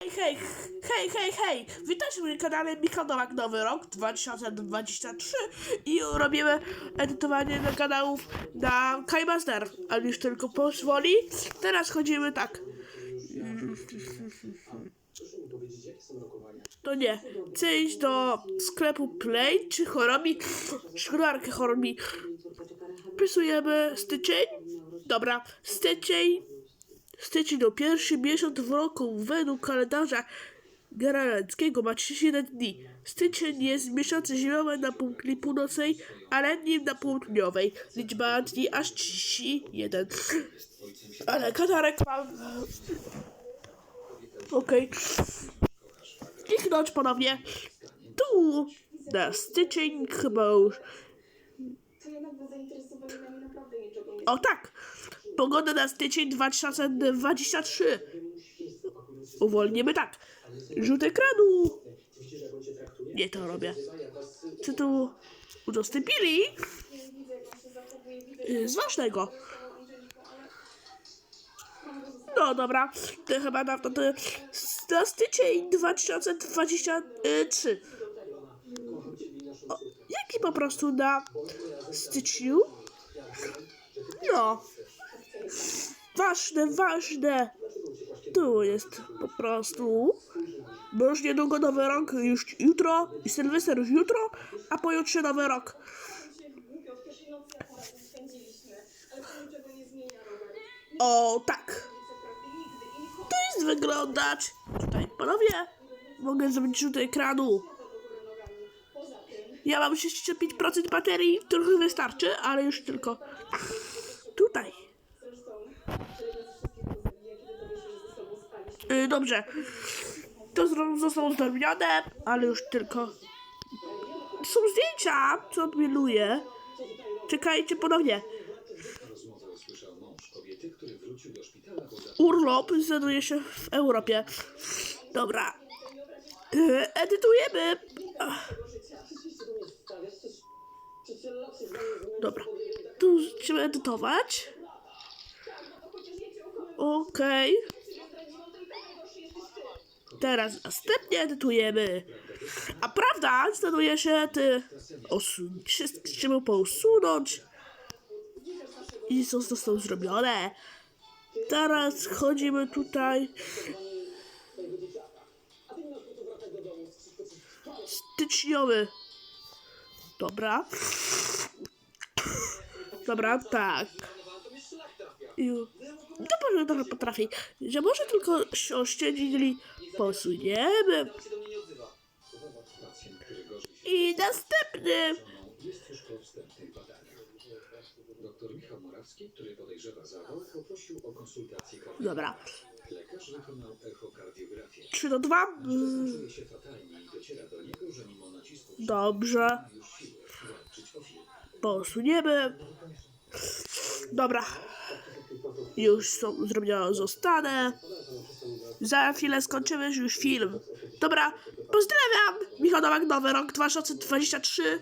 Hej, hej, hej, hej, hej! Witajcie na kanale Michał Nowak Nowy Rok 2023 i robimy edytowanie na kanałów na Kaimaster, ale już tylko pozwoli. Teraz chodzimy tak. To nie. Chcę iść do sklepu Play czy chorobi, szklarkę chorobi. Wpisujemy styczeń. Dobra, styczeń Styczeń to pierwszy miesiąc w roku według kalendarza gregoriańskiego ma 31 dni. Styczeń jest miesiącem zimowym na półkuli północnej, a letnim na południowej. Liczba dni aż 31. Ale katarek mam... Okej. Kliknąć ponownie. Tu na styczeń chyba już. To jednak wy zainteresowani nami naprawdę niczego nie O tak! Pogoda na styczeń 2023. Uwolnimy tak. Rzut ekranu. Nie to robię. Czy tu udostępnili? Z ważnego. No dobra, to chyba na to, to na styczeń 2023. O, jaki po prostu na styczniu? No. Ważne, ważne. Tu jest po prostu. Bo już niedługo nowy rok, już jutro, i Sylwester już jutro, a pojutrze nowy rok. O, tak. To jest wyglądać. Tutaj, panowie, mogę zrobić rzut ekranu. Ja mam 65% baterii, trochę wystarczy, ale już tylko dobrze. To zostało zrobione, ale już tylko. Są zdjęcia, co pilnuję. Czekajcie ponownie. Urlop znajduje się w Europie. Dobra. Yy, edytujemy. Dobra. Tu trzeba edytować. Okej. Teraz następnie edytujemy. A prawda, znajduje się ty. Osun- trzeba pousunąć. I co zostało zrobione. Teraz chodzimy tutaj. Styczniowy. Dobra. Dobra, tak. I to może trochę potrafi. Że może tylko się oszczędzili. Posuniemy. I następny. jest już po wstępnych badaniach. Doktor Michał Morawski, który podejrzewa zawał, poprosił o konsultację kardiologiczną. Dobra. Lekarz wykonał echokardiografię. 3 do 2. Mm, Czuje się fatalnie i dociera do niego, że mimo nacisków Dobrze. ma już siłę walczyć o film. Posuniemy. Dobra. Już są zrobione, zostanę. Za chwilę skończymy już film. Dobra, pozdrawiam! Michał Nowak, Nowy Rok 2023.